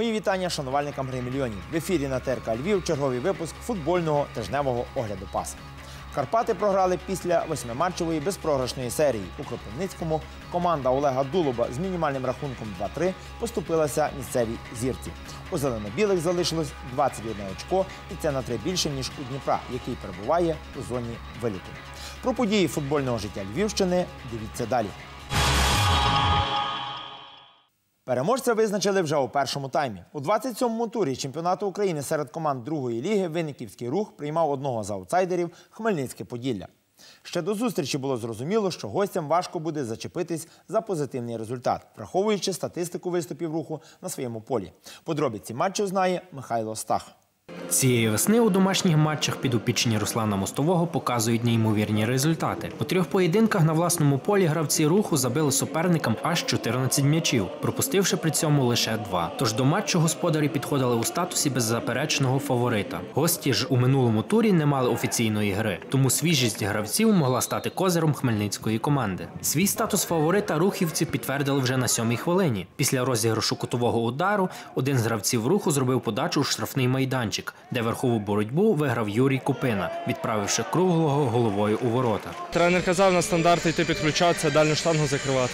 Мої вітання шанувальникам гри мільйонів. В ефірі на ТРК Львів черговий випуск футбольного тижневого огляду паса. Карпати програли після восьмиматчевої безпрограшної серії. У Кропивницькому команда Олега Дулуба з мінімальним рахунком 2-3 поступилася місцевій зірці. У зелено-білих залишилось 21 очко, і це на три більше, ніж у Дніпра, який перебуває у зоні виліту. Про події футбольного життя Львівщини дивіться далі. Переможця визначили вже у першому таймі. У 27-му турі чемпіонату України серед команд другої ліги Винниківський рух приймав одного з аутсайдерів Хмельницьке Поділля. Ще до зустрічі було зрозуміло, що гостям важко буде зачепитись за позитивний результат, враховуючи статистику виступів руху на своєму полі. Подробиці матчу знає Михайло Стах. Цієї весни у домашніх матчах підопічні Руслана Мостового показують неймовірні результати. У трьох поєдинках на власному полі гравці руху забили суперникам аж 14 м'ячів, пропустивши при цьому лише два. Тож до матчу господарі підходили у статусі беззаперечного фаворита. Гості ж у минулому турі не мали офіційної гри, тому свіжість гравців могла стати козиром хмельницької команди. Свій статус фаворита рухівці підтвердили вже на сьомій хвилині. Після розіграшу кутового удару один з гравців руху зробив подачу у штрафний майданчик де верхову боротьбу виграв Юрій Купина, відправивши круглого головою у ворота. Тренер казав на стандарти йти підключатися, дальню штангу закривати.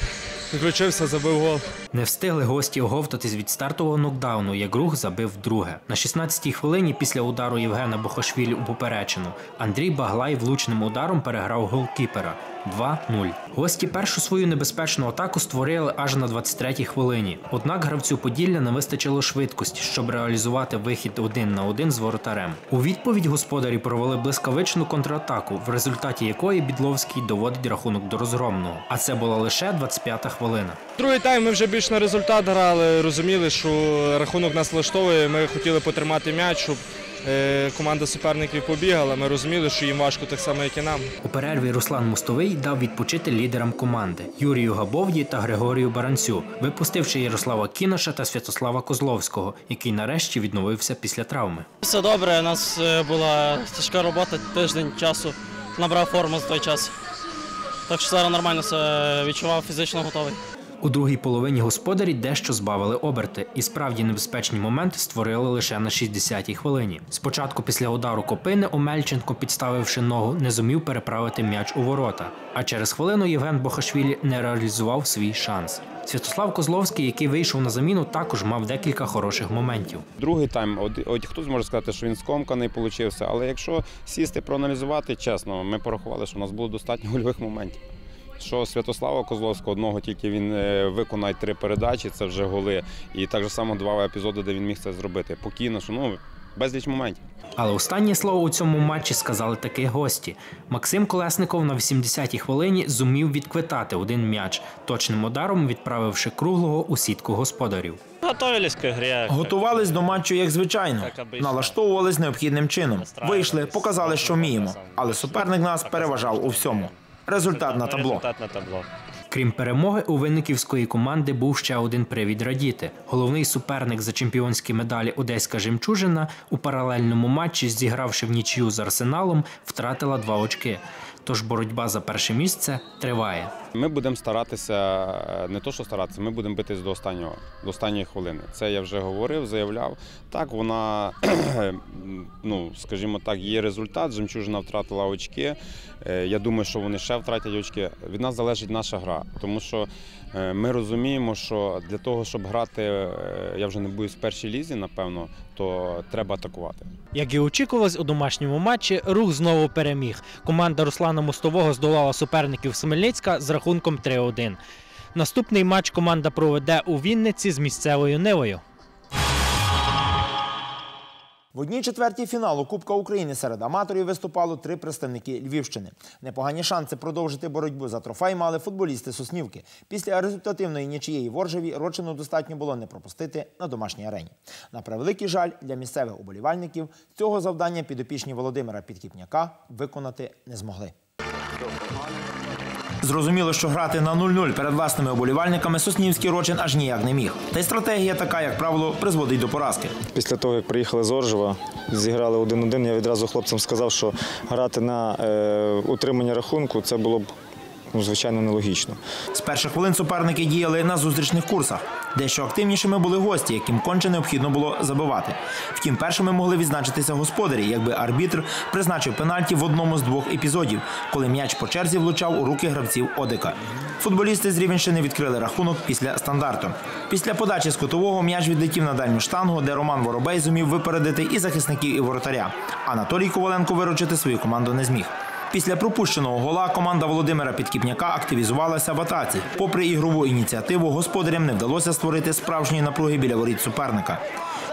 Підключився, забив гол. Не встигли гості оговтатись від стартового нокдауну, як рух забив друге. На 16-й хвилині після удару Євгена Бохошвілі у поперечину Андрій Баглай влучним ударом переграв голкіпера. 2-0. Гості першу свою небезпечну атаку створили аж на 23-й хвилині. Однак гравцю Поділля не вистачило швидкості, щоб реалізувати вихід один на один з воротарем. У відповідь господарі провели блискавичну контратаку, в результаті якої Бідловський доводить рахунок до розгромного. А це була лише 25-та хвилина. Другий тайм ми вже більш на результат грали, розуміли, що рахунок нас влаштовує. Ми хотіли потримати м'яч, щоб е, команда суперників побігала. Ми розуміли, що їм важко так само, як і нам. У перерві Руслан Мостовий дав відпочити лідерам команди Юрію Габовді та Григорію Баранцю, випустивши Ярослава Кіноша та Святослава Козловського, який нарешті відновився після травми. Все добре, у нас е, була тяжка робота, тиждень часу. Набрав форму за той час. Так що зараз нормально все відчував, фізично готовий. У другій половині господарі дещо збавили оберти, і справді небезпечні моменти створили лише на 60-й хвилині. Спочатку після удару копини Омельченко, підставивши ногу, не зумів переправити м'яч у ворота. А через хвилину Євген Бохашвілі не реалізував свій шанс. Святослав Козловський, який вийшов на заміну, також мав декілька хороших моментів. Другий тайм, от, от хтось може сказати, що він скомканий получився, але якщо сісти, проаналізувати, чесно, ми порахували, що у нас було достатньо гольових моментів. Що Святослава Козловського одного тільки він е, виконає три передачі, це вже голи. І так же само два епізоди, де він міг це зробити. Покійно, що ну безліч моментів. Але останнє слово у цьому матчі сказали таки гості. Максим Колесников на 80-й хвилині зумів відквитати один м'яч, точним ударом відправивши круглого у сітку господарів. Готувались до матчу як звичайно, налаштовувались необхідним чином. Вийшли, показали, що вміємо, але суперник нас переважав у всьому. Результат на табло. Крім перемоги, у винниківської команди був ще один привід радіти. Головний суперник за чемпіонські медалі Одеська жемчужина у паралельному матчі, зігравши в нічию з арсеналом, втратила два очки. Тож боротьба за перше місце триває. Ми будемо старатися, е, не то що старатися, ми будемо битись до останнього, до останньої хвилини. Це я вже говорив, заявляв. Так, вона, ну скажімо так, є результат. Жемчужина втратила очки. Е, Я думаю, що вони ще втратять очки. Від нас залежить наша гра, тому що е, ми розуміємо, що для того, щоб грати, я вже не боюсь в першій лізі, напевно, то треба атакувати. Як і очікувалось у домашньому матчі, рух знову переміг. Команда Руслана Мостового здолала суперників з Хмельницька з рахунком 3-1. Наступний матч команда проведе у Вінниці з місцевою Нивою. В одній четвертій фіналу Кубка України серед аматорів виступало три представники Львівщини. Непогані шанси продовжити боротьбу за трофей мали футболісти Соснівки. Після результативної нічиєї в Оржеві Рочину достатньо було не пропустити на домашній арені. На превеликий жаль для місцевих уболівальників цього завдання підопічні Володимира Підкіпняка виконати не змогли. Зрозуміло, що грати на 0-0 перед власними оболівальниками Соснівський Рочин аж ніяк не міг. Та й стратегія така, як правило, призводить до поразки. Після того, як приїхали з Оржева, зіграли 1-1, я відразу хлопцям сказав, що грати на е, утримання рахунку це було б ну, звичайно, нелогічно. З перших хвилин суперники діяли на зустрічних курсах. Дещо активнішими були гості, яким конче необхідно було забивати. Втім, першими могли відзначитися господарі, якби арбітр призначив пенальті в одному з двох епізодів, коли м'яч по черзі влучав у руки гравців Одика. Футболісти з Рівенщини відкрили рахунок після стандарту. Після подачі з кутового м'яч відлетів на дальню штангу, де Роман Воробей зумів випередити і захисників, і воротаря. Анатолій Коваленко виручити свою команду не зміг. Після пропущеного гола команда Володимира Підкіпняка активізувалася в атаці. Попри ігрову ініціативу, господарям не вдалося створити справжньої напруги біля воріт суперника.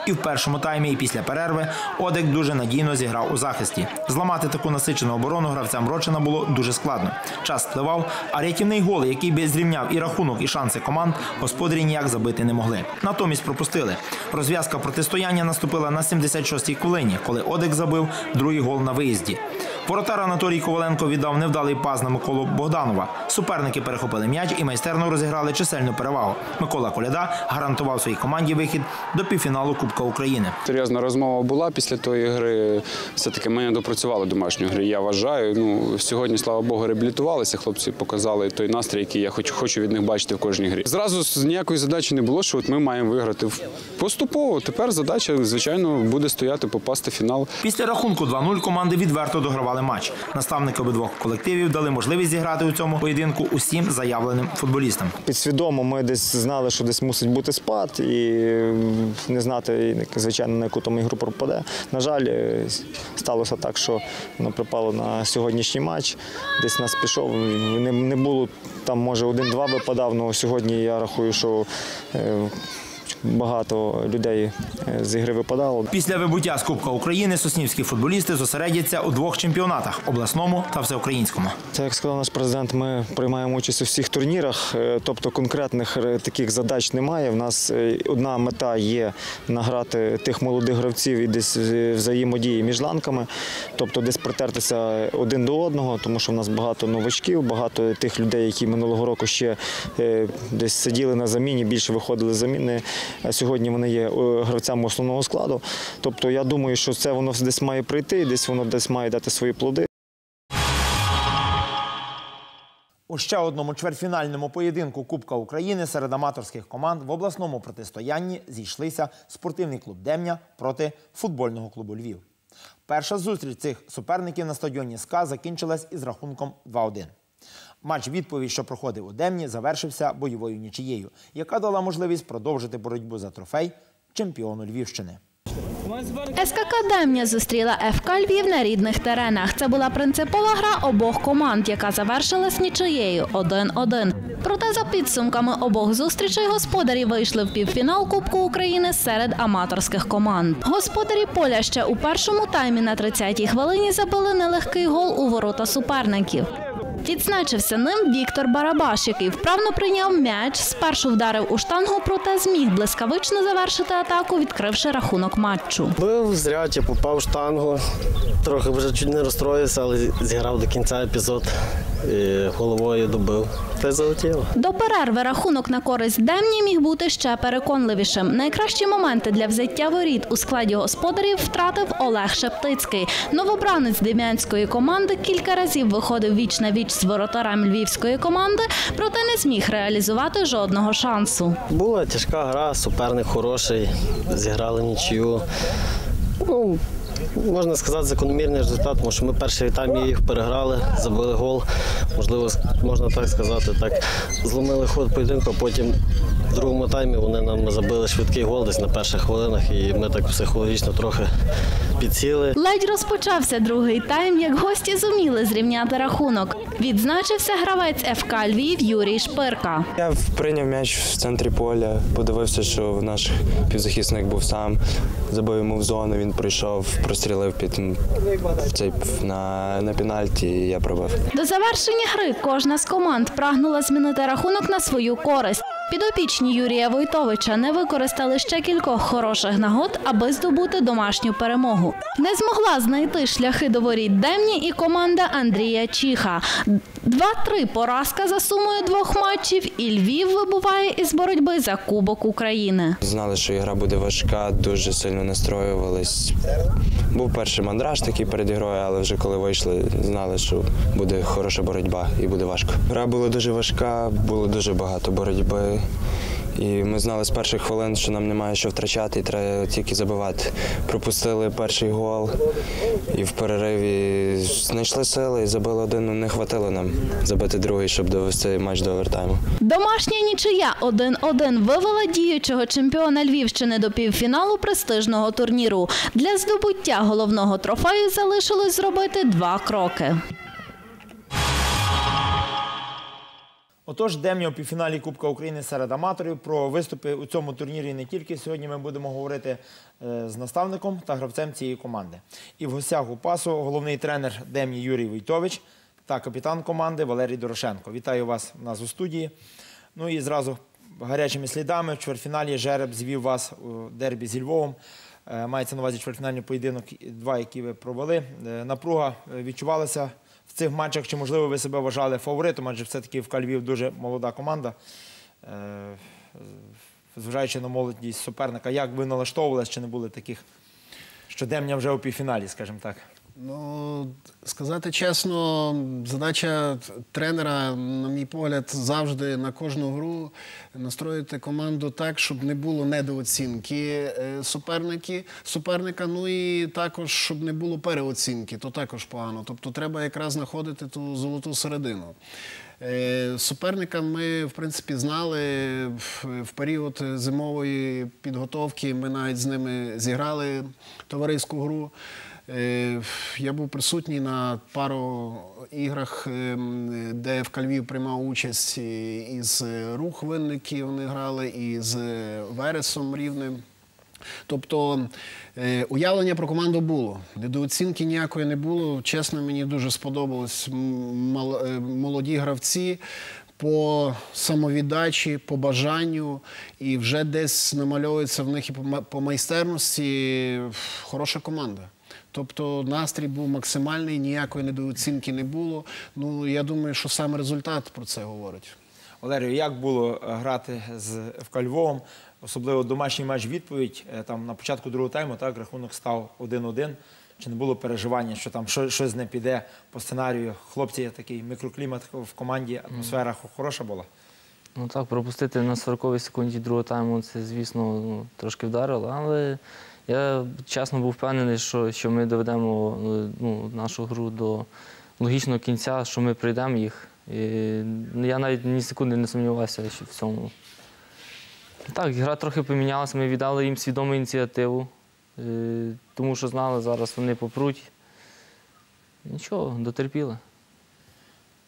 І в першому таймі, і після перерви Одек дуже надійно зіграв у захисті. Зламати таку насичену оборону гравцям Рочина було дуже складно. Час спливав, а рятівний гол, який би зрівняв і рахунок, і шанси команд, господарі ніяк забити не могли. Натомість пропустили. Розв'язка протистояння наступила на 76-й хвилині, коли Одек забив другий гол на виїзді. Воротар Анатолій Коваленко віддав невдалий пас на Миколу Богданова. Суперники перехопили м'яч і майстерно розіграли чисельну перевагу. Микола Коляда гарантував своїй команді вихід до півфіналу Кубка України. Серйозна розмова була після тої гри. Все-таки ми не допрацювали домашню гри. Я вважаю. Ну сьогодні, слава Богу, реабілітувалися. Хлопці показали той настрій, який я хочу, хочу від них бачити в кожній грі. Зразу з ніякої задачі не було, що от ми маємо виграти поступово. Тепер задача, звичайно, буде стояти, попасти в фінал. Після рахунку 2-0 команди відверто догравали матч. Наставники обидвох колективів дали можливість зіграти у цьому поєдинку усім заявленим футболістам. Підсвідомо ми десь знали, що десь мусить бути спад, і не знати, звичайно, на яку там ігру пропаде. На жаль, е, сталося так, що воно припало на сьогоднішній матч. Десь нас пішов. Не, не було там, може, один-два випадав, але сьогодні я рахую, що е, багато людей е, з ігри випадало. Після вибуття з Кубка України соснівські футболісти зосередяться у двох чемпіонатах обласному та всеукраїнському. Це як сказав наш президент, ми приймаємо участь у всіх турнірах, е, тобто конкретних е, таких задач немає. У нас одна мета є награти тих молодих гравців і десь взаємодії між ланками, тобто десь притертися один до одного, тому що в нас багато новачків, багато тих людей, які минулого року ще десь сиділи на заміні, більше виходили з заміни. Сьогодні вони є е, гравцями основного складу. Тобто я думаю, що це воно десь має прийти, десь воно десь має дати свої плоди. У ще одному чвертьфінальному поєдинку Кубка України серед аматорських команд в обласному протистоянні зійшлися спортивний клуб Демня проти футбольного клубу Львів. Перша зустріч цих суперників на стадіоні СКА закінчилась із рахунком 2-1. Матч відповідь, що проходив у Демні, завершився бойовою нічиєю, яка дала можливість продовжити боротьбу за трофей чемпіону Львівщини. СКК Демня зустріла ФК Львів на рідних теренах. Це була принципова гра обох команд, яка завершилась нічиєю 1-1. Проте за підсумками обох зустрічей господарі вийшли в півфінал Кубку України серед аматорських команд. Господарі поля ще у першому таймі на 30-й хвилині забили нелегкий гол у ворота суперників. Відзначився ним Віктор Барабаш, який вправно прийняв м'яч, спершу вдарив у штангу, проте зміг блискавично завершити атаку, відкривши рахунок матчу. Бив зряче, попав в штангу. Трохи вже чуть не розстроївся, але зіграв до кінця епізод. І головою добив. Та й залетіло. До перерви рахунок на користь Демні міг бути ще переконливішим. Найкращі моменти для взяття воріт у складі господарів втратив Олег Шептицький. Новобранець дем'янської команди кілька разів виходив віч на віч з воротарем львівської команди, проте не зміг реалізувати жодного шансу. Була тяжка гра, суперник хороший, зіграли нічию. Ну, можна сказати, закономірний результат, тому що ми перший тайм їх переграли, забили гол. Можливо, можна так сказати, так зломили ход поєдинку, а потім в другому таймі вони нам забили швидкий гол десь на перших хвилинах, і ми так психологічно трохи підсіли. Ледь розпочався другий тайм, як гості зуміли зрівняти рахунок. Відзначився гравець ФК Львів Юрій Шпирка. Я прийняв м'яч в центрі поля, подивився, що наш півзахисник був сам, забив йому в зону, він прийшов, прострілив під в цей на, на пенальті, і я пробив. До завершення гри кожна з команд прагнула змінити рахунок на свою користь. Підопічні Юрія Войтовича не використали ще кількох хороших нагод, аби здобути домашню перемогу. Не змогла знайти шляхи до воріт Демні і команда Андрія Чіха. 2-3 поразка за сумою двох матчів, і Львів вибуває із боротьби за Кубок України. Знали, що ігра буде важка, дуже сильно настроювались. Був перший мандраж такий перед ігрою, але вже коли вийшли, знали, що буде хороша боротьба і буде важко. Гра була дуже важка, було дуже багато боротьби. І ми знали з перших хвилин, що нам немає що втрачати, і треба тільки забивати. Пропустили перший гол і в перериві знайшли сили і забили один, ну не хватило нам забити другий, щоб довести матч до овертайму. Домашня нічия 1-1 вивела діючого чемпіона Львівщини до півфіналу престижного турніру. Для здобуття головного трофею залишилось зробити два кроки. Отож, дем'я у півфіналі Кубка України серед аматорів. Про виступи у цьому турнірі не тільки сьогодні ми будемо говорити е, з наставником та гравцем цієї команди. І в гостях у пасу головний тренер Дем'ї Юрій Войтович та капітан команди Валерій Дорошенко. Вітаю вас у нас у студії. Ну і зразу гарячими слідами в чвертьфіналі Жереб звів вас у дербі зі Львовом. Е, Мається на увазі чвертьфінальний поєдинок, два, які ви провели. Е, Напруга відчувалася в цих матчах, чи можливо ви себе вважали фаворитом, адже все-таки в Львів дуже молода команда. Е, Зважаючи на молодість суперника, як ви налаштовувалися, чи не були таких, що Демня вже у півфіналі, скажімо так? Ну, сказати чесно, задача тренера, на мій погляд, завжди на кожну гру настроїти команду так, щоб не було недооцінки е, суперники, суперника. Ну і також, щоб не було переоцінки, то також погано. Тобто треба якраз знаходити ту золоту середину. Е, Суперника ми, в принципі, знали в, в період зимової підготовки. Ми навіть з ними зіграли товариську гру. Е, Я був присутній на пару іграх, ем, де в Кальвів приймав участь із рух винники вони грали, і з Вересом Рівним. Тобто е, уявлення про команду було. Недооцінки ніякої не було. Чесно, мені дуже мал- е, молоді гравці. По самовіддачі, по бажанню, і вже десь намальовується в них і по майстерності хороша команда. Тобто настрій був максимальний, ніякої недооцінки не було. Ну я думаю, що саме результат про це говорить. Валерію, як було е, грати з ФК Львовом, особливо домашній матч відповідь. е, Там на початку другого тайму так рахунок став 1-1. Чи не було переживання, що там щось не піде по сценарію? Хлопці, такий мікроклімат в команді, атмосфера хороша була. Ну так, пропустити на 40-й секунді другого тайму, це, звісно, ну, трошки вдарило, але я чесно був впевнений, що, що ми доведемо е, ну, нашу гру до логічного кінця, що ми прийдемо їх. І я навіть ні секунди не сумнівався що в цьому. Так, гра трохи помінялася, ми віддали їм свідому ініціативу, е, тому що знали, зараз вони попруть. Нічого, дотерпіли.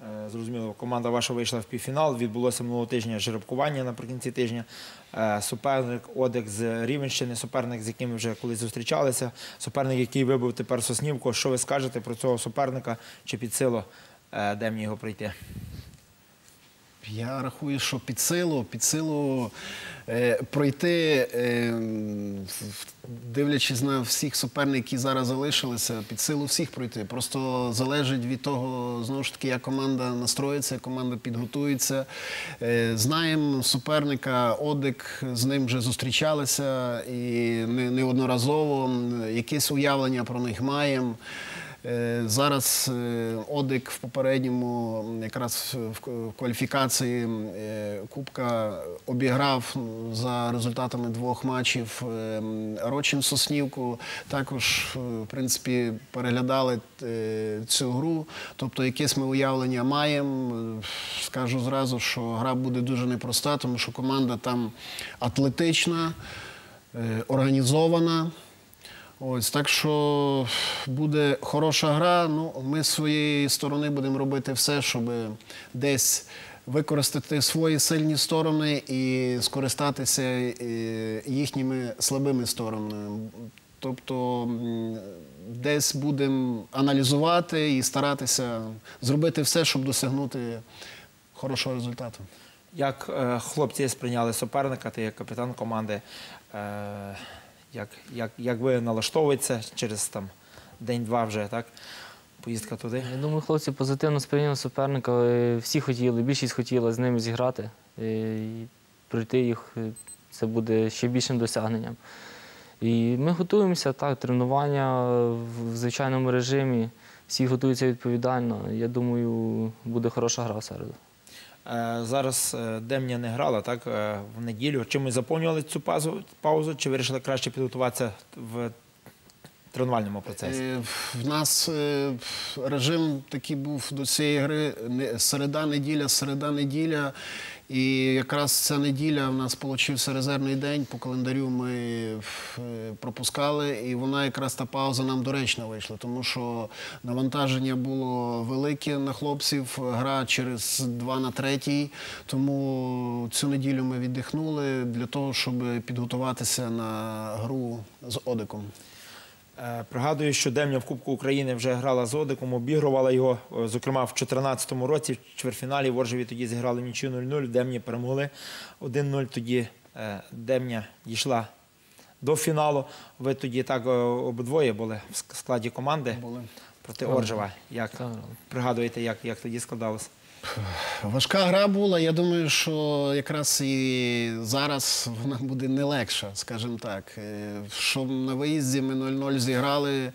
Е, Зрозуміло, команда ваша вийшла в півфінал. Відбулося минулого тижня жеребкування наприкінці тижня. Е, Суперник Одек з Рівенщини, суперник, з яким ви вже колись зустрічалися. Суперник, який вибив тепер Соснівку. Що ви скажете про цього суперника? Чи під силу е, де мені його пройти? Я рахую, що під силу, під силу е, пройти, е, дивлячись на всіх суперників, які зараз залишилися, під силу всіх пройти. Просто залежить від того, знову ж таки, як команда настроїться, як команда підготується. Е, знаємо суперника, Одик, з ним вже зустрічалися і не- неодноразово. Якесь уявлення про них маємо. Е, Зараз е, Одик в попередньому якраз в кваліфікації е, Кубка обіграв за результатами двох матчів Рочин Соснівку. Також, в принципі, переглядали цю гру. Тобто, якесь ми уявлення маємо. Скажу зразу, що гра буде дуже непроста, тому що команда там атлетична, організована. Ось так що буде хороша гра. Ну, ми з своєї сторони будемо робити все, щоб десь використати свої сильні сторони і скористатися е, їхніми слабими сторонами. Тобто десь будемо аналізувати і старатися зробити все, щоб досягнути хорошого результату. Як е, хлопці сприйняли суперника, ти як капітан команди, е, як, як, як ви налаштовуєтеся через там, день-два вже, так? поїздка туди? Я думаю, хлопці позитивно сприйняли суперника. Всі хотіли, більшість хотіла з ними зіграти. І пройти їх е, це буде ще більшим досягненням. І ми готуємося так, тренування в звичайному режимі. Всі готуються відповідально. Я думаю, буде хороша гра в середу. Е, Зараз е, Демня не грала так е, в неділю. Чи ми заповнювали цю пазу- паузу, чи вирішили краще підготуватися в тренувальному процесі? В нас режим такий був до цієї гри не- середа, неділя, середа, неділя. І якраз ця неділя в нас получився резервний день. По календарю ми е, пропускали, і вона якраз та пауза нам доречно вийшла, тому що навантаження було велике на хлопців. Гра через 2 на 3. Тому цю неділю ми віддихнули для того, щоб підготуватися на гру з Одиком. Е, Пригадую, що Демня в Кубку України вже грала з Одиком, обігрувала його, е, зокрема, в 2014 році в чвертьфіналі в Оржеві тоді зіграли нічию 0-0, в Демні перемогли 1-0. Тоді е, Демня дійшла до фіналу. Ви тоді так обидвоє були в складі команди Були. проти Оржева. Як пригадуєте, як, як тоді складалося? Важка гра була. Я думаю, що якраз і зараз вона буде не легша, скажімо так. Е, Що на виїзді ми 0-0 зіграли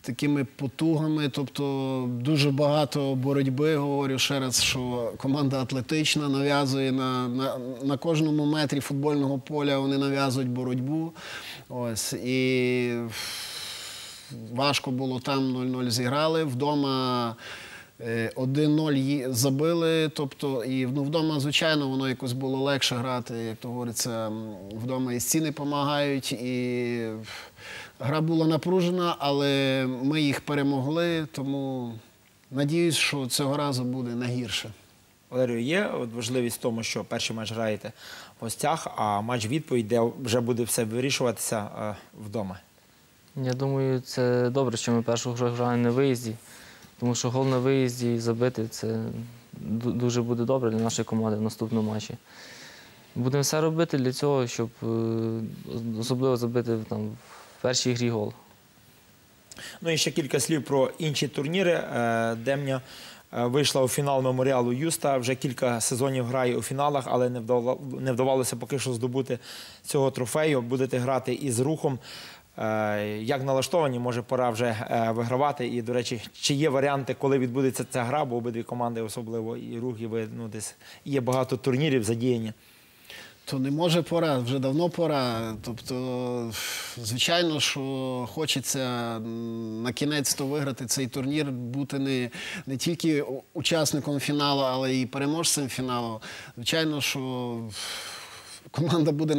такими потугами, тобто дуже багато боротьби. Говорю ще раз, що команда атлетична нав'язує на, на, на кожному метрі футбольного поля, вони нав'язують боротьбу. Ось і важко було там 0-0 зіграли. Вдома 1-0 забили. Тобто, і ну, вдома, звичайно, воно якось було легше грати, як то говориться, вдома і стіни допомагають. І гра була напружена, але ми їх перемогли, тому надіюсь, що цього разу буде не гірше. Валерію, є от важливість в тому, що перший матч граєте в гостях, а матч відповідь, де вже буде все вирішуватися е, вдома. Я думаю, це добре, що ми першу гру граємо на виїзді, тому що гол на виїзді забити це дуже буде добре для нашої команди в наступному матчі. Будемо все робити для цього, щоб е, особливо забити там, в першій грі гол. Ну і ще кілька слів про інші турніри. Е, Демня е, вийшла у фінал меморіалу Юста. Вже кілька сезонів грає у фіналах, але не вдавалося поки що здобути цього трофею. Будете грати із рухом. Е, Як налаштовані, може пора вже е, вигравати. І, до речі, чи є варіанти, коли відбудеться ця гра, бо обидві команди, особливо і рух, ну, десь є багато турнірів задіяні. То не може пора, вже давно пора. Тобто, звичайно, що хочеться на кінець то виграти цей турнір, бути не, не тільки учасником фіналу, але і переможцем фіналу. Звичайно, що команда буде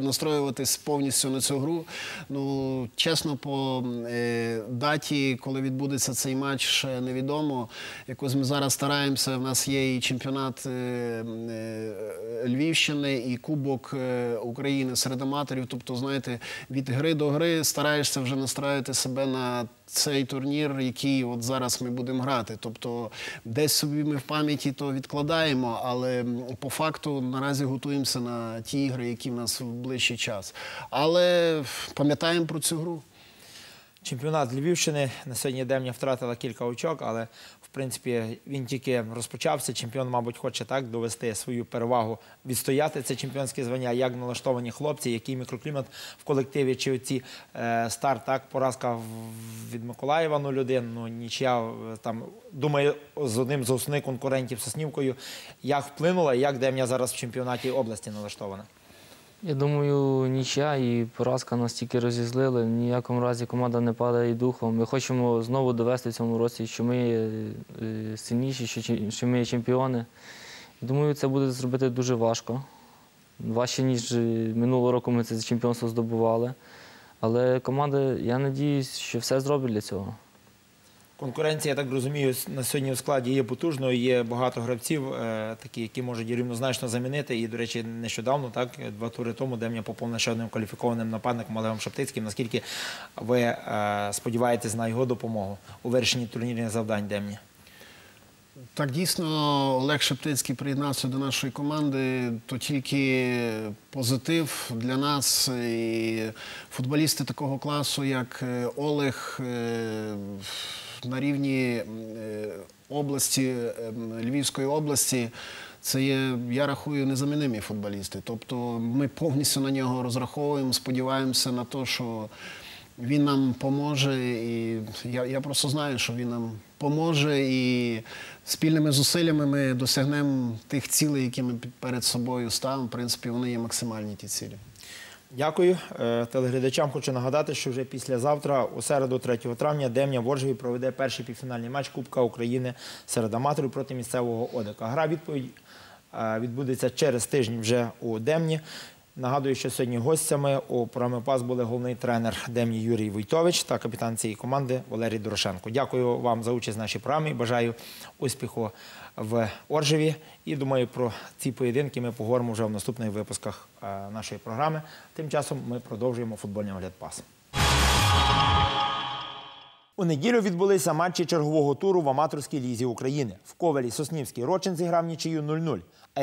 настроюватись повністю на цю гру. Ну, чесно, по е, даті, коли відбудеться цей матч, ще невідомо. Якось ми зараз стараємося. В нас є і чемпіонат е, е, Львівщини, і Кубок України серед аматорів. Тобто, знаєте, від гри до гри стараєшся вже настраювати себе на цей турнір, який от зараз ми будемо грати. Тобто, десь собі ми в пам'яті то відкладаємо, але по факту наразі готуємося на ті ігри, які в нас в ближчий час. Але пам'ятаємо про цю гру. Чемпіонат Львівщини на сьогодні Демня втратила кілька очок, але в принципі він тільки розпочався. Чемпіон, мабуть, хоче так довести свою перевагу, відстояти це чемпіонське звання. Як налаштовані хлопці, який мікроклімат в колективі, чи оці е, старт, так, поразка від Миколаєва 0-1, ну нічия е, там, думаю, з одним з основних конкурентів Соснівкою. Як вплинула, як Демня зараз в чемпіонаті області налаштована? Я думаю, нічия і поразка нас тільки розізлили. Ніякому разі команда не падає духом. Ми хочемо знову довести в цьому році, що ми е, сильніші, що ми є чемпіони. Думаю, це буде зробити дуже важко. Важче, ніж е, минулого року ми це чемпіонство здобували. Але команда, я сподіваюся, що все зробить для цього. Конкуренція, я так розумію, на сьогодні у складі є потужною, є багато гравців, е, які можуть рівнозначно замінити. І, до речі, нещодавно, два тури тому, Дем'я поповнив ще одним кваліфікованим нападником Олегом Шептицьким. Наскільки ви е, сподіваєтесь на його допомогу у вирішенні турнірних завдань Дем'я? Так, дійсно, Олег Шептицький приєднався до нашої команди, то тільки позитив для нас. Футболісти такого класу, як е, Олег, е, на рівні е, області, ем, Львівської області. Це є, я рахую, незамінимі футболісти. Тобто ми повністю на нього розраховуємо, сподіваємося на те, що він нам поможе. І я, я просто знаю, що він нам поможе, і спільними зусиллями ми досягнемо тих цілей, які ми перед собою ставимо. В принципі, вони є максимальні ті цілі. Дякую. Е, Телеглядачам хочу нагадати, що вже післязавтра, у середу, 3 травня, Демня в Оржеві проведе перший півфінальний матч Кубка України серед аматорів проти місцевого Одека. Гра відповідь е, відбудеться через тиждень вже у Демні. Нагадую, що сьогодні гостями у програмі ПАС були головний тренер Демні Юрій Войтович та капітан цієї команди Валерій Дорошенко. Дякую вам за участь в нашій програмі. Бажаю успіху в Оржеві. І думаю, про ці поєдинки ми поговоримо вже в наступних випусках е, нашої програми. Тим часом ми продовжуємо футбольний огляд ПАС. У неділю відбулися матчі чергового туру в аматорській лізі України. В Ковелі Соснівський Рочин зіграв нічию 0-0.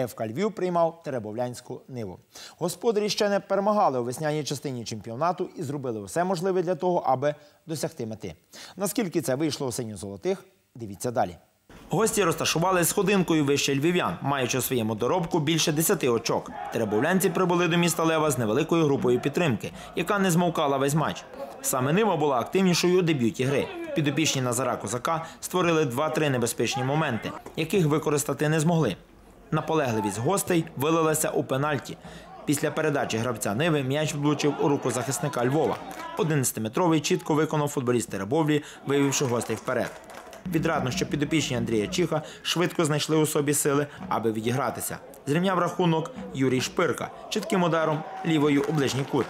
ФК Львів приймав Теребовлянську Ниву. Господарі ще не перемагали у весняній частині чемпіонату і зробили все можливе для того, аби досягти мети. Наскільки це вийшло у синьо-золотих, дивіться далі. Гості розташували сходинкою вище львів'ян, маючи у своєму доробку більше 10 очок. Теребовлянці прибули до міста Лева з невеликою групою підтримки, яка не змовкала весь матч. Саме Нива була активнішою у дебюті гри. Підопічні Назара Козака створили 2-3 небезпечні моменти, яких використати не змогли. Наполегливість гостей вилилася у пенальті. Після передачі гравця Ниви м'яч влучив у руку захисника Львова. 11-метровий чітко виконав футболіст Теребовлі, вивівши гостей вперед. Відрадно, що підопічні Андрія Чіха швидко знайшли у собі сили, аби відігратися. Зрівняв рахунок Юрій Шпирка чітким ударом лівою у ближній кут.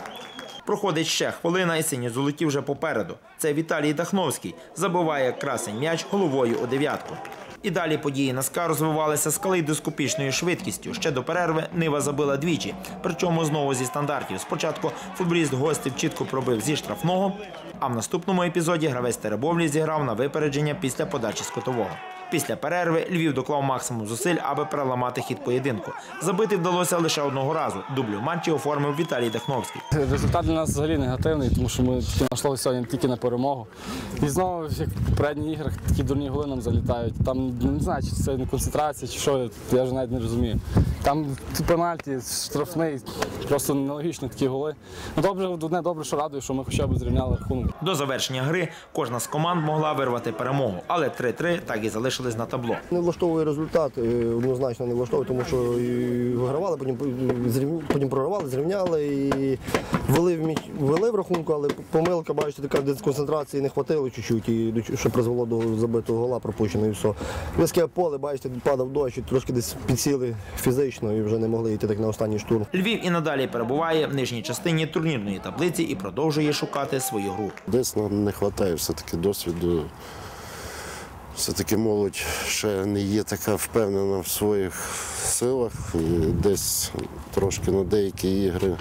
Проходить ще хвилина, і сині золоті вже попереду. Це Віталій Дахновський забиває красень м'яч головою у дев'ятку. І далі події на СКА розвивалися з калейдоскопічною швидкістю. Ще до перерви Нива забила двічі, причому знову зі стандартів. Спочатку футболіст гостів чітко пробив зі штрафного, а в наступному епізоді гравець Теребовлі зіграв на випередження після подачі з котового. Після перерви Львів доклав максимум зусиль, аби переламати хід поєдинку. Забити вдалося лише одного разу. Дублю матчі оформив Віталій Дахновський. Результат для нас взагалі негативний, тому що ми тільки знайшли сьогодні тільки на перемогу. І знову, як в попередніх іграх, такі дурні голи нам залітають. Там ну, не знаю, чи це не концентрація, чи що, я вже навіть не розумію. Там пенальті, штрафний, просто нелогічні такі голи. Ну добре, одне добре, що радує, що ми хоча б зрівняли рахунок. До завершення гри кожна з команд могла вирвати перемогу, але 3-3 так і залишились на табло. Не влаштовує результат, е, однозначно не влаштовує, тому що вигравали, потім, зрів- потім програвали, зрівняли і вели в, міч, вели в рахунку, але помилка, бачите, така дисконцентрації не хватило чуть-чуть, і що призвело до забитого гола пропущеного і все. Близьке поле, бачите, падав дощ, трошки десь підсіли фізично і вже не могли йти так на останній штурм. Львів і надалі перебуває в нижній частині турнірної таблиці і продовжує шукати свою гру. Десь нам не вистачає все-таки досвіду. Все-таки молодь ще не є така впевнена в своїх силах. І десь трошки на деякі ігри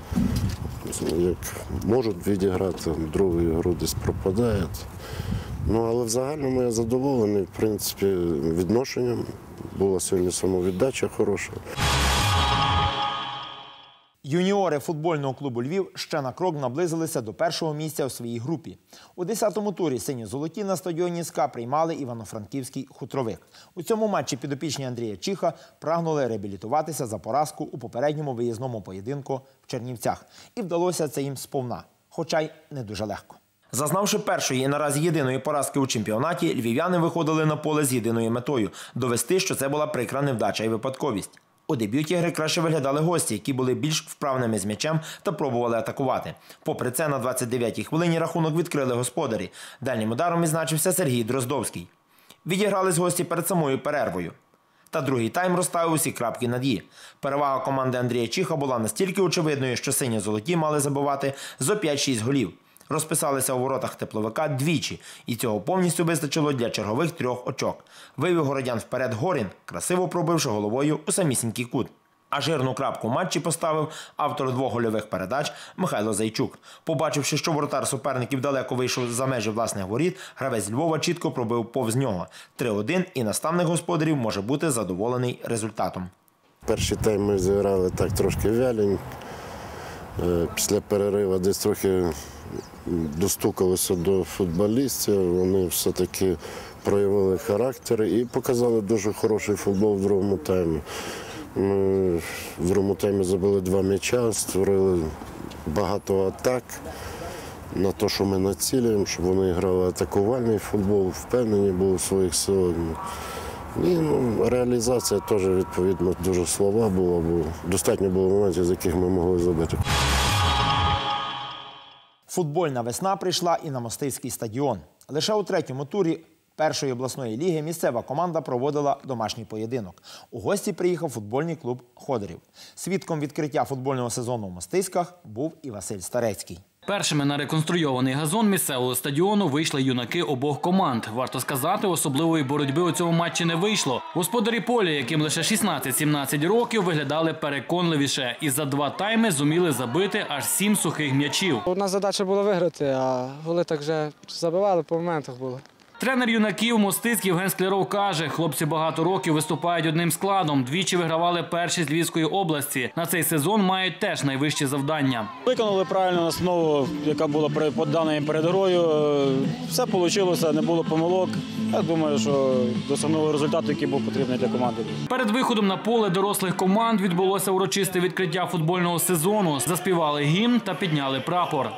як можуть відіграти, другу ігру десь пропадають. Ну, але в загальному я задоволений, в принципі, відношенням. Була сьогодні самовіддача хороша. Юніори футбольного клубу Львів ще на крок наблизилися до першого місця у своїй групі. У 10-му турі синьо-золоті на стадіоні СКА приймали Івано-Франківський хутровик. У цьому матчі підопічні Андрія Чіха прагнули реабілітуватися за поразку у попередньому виїзному поєдинку в Чернівцях. І вдалося це їм сповна, хоча й не дуже легко. Зазнавши першої і наразі єдиної поразки у чемпіонаті, львів'яни виходили на поле з єдиною метою довести, що це була прикра невдача і випадковість. У дебюті гри краще виглядали гості, які були більш вправними з м'ячем та пробували атакувати. Попри це, на 29-й хвилині рахунок відкрили господарі. Дальнім ударом відзначився Сергій Дроздовський. Відігрались гості перед самою перервою. Та другий тайм розставив усі крапки над «і». Перевага команди Андрія Чіха була настільки очевидною, що сині-золоті мали забивати зо 5-6 голів. Розписалися у воротах тепловика двічі, і цього повністю вистачило для чергових трьох очок. Вивів городян вперед Горін, красиво пробивши головою у самісінький кут. А жирну крапку матчі поставив автор двох гольових передач Михайло Зайчук. Побачивши, що воротар суперників далеко вийшов за межі власних воріт, гравець Львова чітко пробив повз нього. 3-1 і наставник господарів може бути задоволений результатом. Перший тайм ми зіграли так трошки вялень. Е, Після перериву десь трохи достукалися до футболістів. Вони все-таки проявили характер і показали дуже хороший футбол в другому таймі. Ми в другому таймі забили два м'яча, створили багато атак на те, що ми націлюємо, щоб вони грали атакувальний футбол, впевнені були в своїх силах. І ну, реалізація теж відповідно дуже слова була, бо достатньо було моментів, з яких ми могли забити. Футбольна весна прийшла і на Мостиський стадіон. Лише у третьому турі першої обласної ліги місцева команда проводила домашній поєдинок. У гості приїхав футбольний клуб Ходорів. Свідком відкриття футбольного сезону у Мостиськах був і Василь Старецький. Першими на реконструйований газон місцевого стадіону вийшли юнаки обох команд. Варто сказати, особливої боротьби у цьому матчі не вийшло. Господарі поля, яким лише 16-17 років, виглядали переконливіше і за два тайми зуміли забити аж сім сухих м'ячів. Одна задача була виграти, а голи так вже забивали, по моментах було. Тренер юнаків Мостиць Євген Скляров каже, хлопці багато років виступають одним складом. Двічі вигравали перші з Львівської області. На цей сезон мають теж найвищі завдання. Виконали правильну настанову, яка була подана їм перед грою. Е, Все вийшло, не було помилок. Я думаю, що досягнули результату, який був потрібний для команди. Перед виходом на поле дорослих команд відбулося урочисте відкриття футбольного сезону. Заспівали гімн та підняли прапор.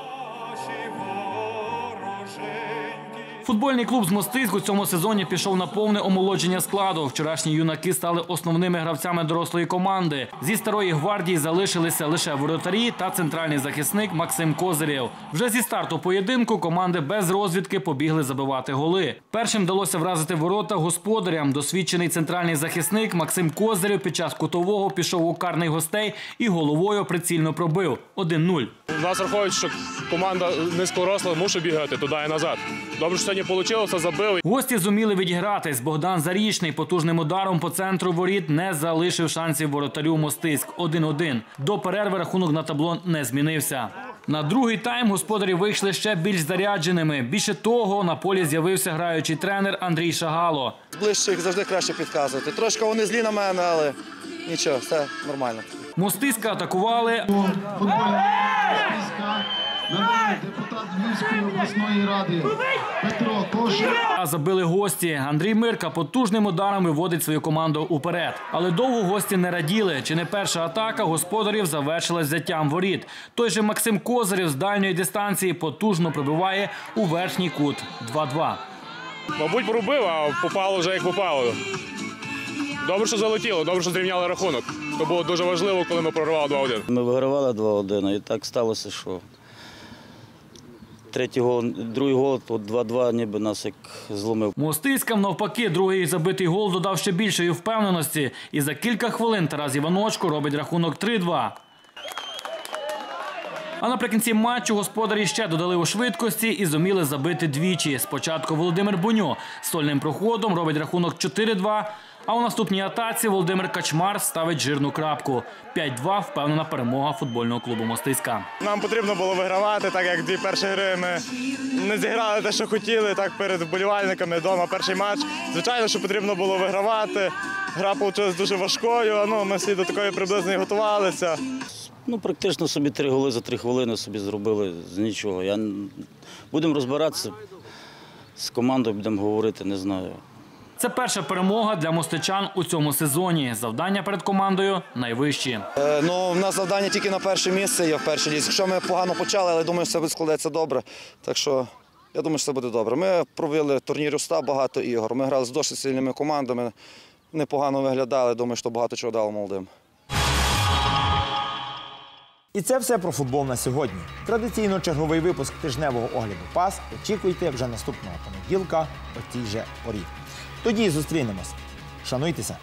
Футбольний клуб з Мостиськ у цьому сезоні пішов на повне омолодження складу. Вчорашні юнаки стали основними гравцями дорослої команди. Зі старої гвардії залишилися лише воротарі та центральний захисник Максим Козирєв. Вже зі старту поєдинку команди без розвідки побігли забивати голи. Першим вдалося вразити ворота господарям. Досвідчений центральний захисник Максим Козирєв під час кутового пішов у карний гостей і головою прицільно пробив 1-0. У нас рахують, що команда низькоросла мусить бігати туди і назад. Добре, що сьогодні вийшло, забили. Гості зуміли відігратись. Богдан Зарічний потужним ударом по центру воріт не залишив шансів воротарю Мостиськ 1-1. До перерви рахунок на табло не змінився. На другий тайм господарі вийшли ще більш зарядженими. Більше того, на полі з'явився граючий тренер Андрій Шагало. Ближче їх завжди краще підказувати. Трошки вони злі на мене, але нічого, все нормально. Мостиська атакували. Депутат Львівської обласної ради Петро. А забили гості. Андрій Мирка потужним ударом виводить свою команду уперед. Але довго гості не раділи. Чи не перша атака господарів завершилась взяттям воріт. Той же Максим Козирєв з дальньої дистанції потужно пробиває у верхній кут 2-2. Мабуть, пробив, а попало вже як попало. Добре, що залетіло, добре, що зрівняли рахунок. То було дуже важливо, коли ми проривали 2-1. Ми вигравали 2-1, і так сталося, що третій гол, другий гол, то 2-2 ніби нас як зломив. Мостиськам навпаки, другий забитий гол додав ще більшої впевненості. І за кілька хвилин Тарас Іваночко робить рахунок 3-2. А наприкінці матчу господарі ще додали у швидкості і зуміли забити двічі. Спочатку Володимир Буньо сольним проходом робить рахунок 4-2, а у наступній атаці Володимир Качмар ставить жирну крапку. 5-2 впевнена перемога футбольного клубу Мостиська. Нам потрібно було вигравати, так як дві перші гри ми не зіграли те, що хотіли, так перед вболівальниками вдома перший матч. Звичайно, що потрібно було вигравати. Гра вийшла дуже важкою. Ну, ми всі до такої приблизно і готувалися. Ну, практично собі три голи за три хвилини собі зробили з нічого. Я... Будемо розбиратися з командою, будемо говорити, не знаю. Це перша перемога для мостичан у цьому сезоні. Завдання перед командою найвищі. Е, ну, в нас завдання тільки на перше місце є в першій лізі. Якщо ми погано почали, але думаю, що все складеться добре. Так що я думаю, що все буде добре. Ми провели турнір УСТА, багато ігор. Ми грали з досить сильними командами, непогано виглядали. Думаю, що багато чого дало молодим. І це все про футбол на сьогодні. Традиційно черговий випуск тижневого огляду пас очікуйте вже наступного понеділка о тій же порі. Тоді зустрінемось. Шануйтеся!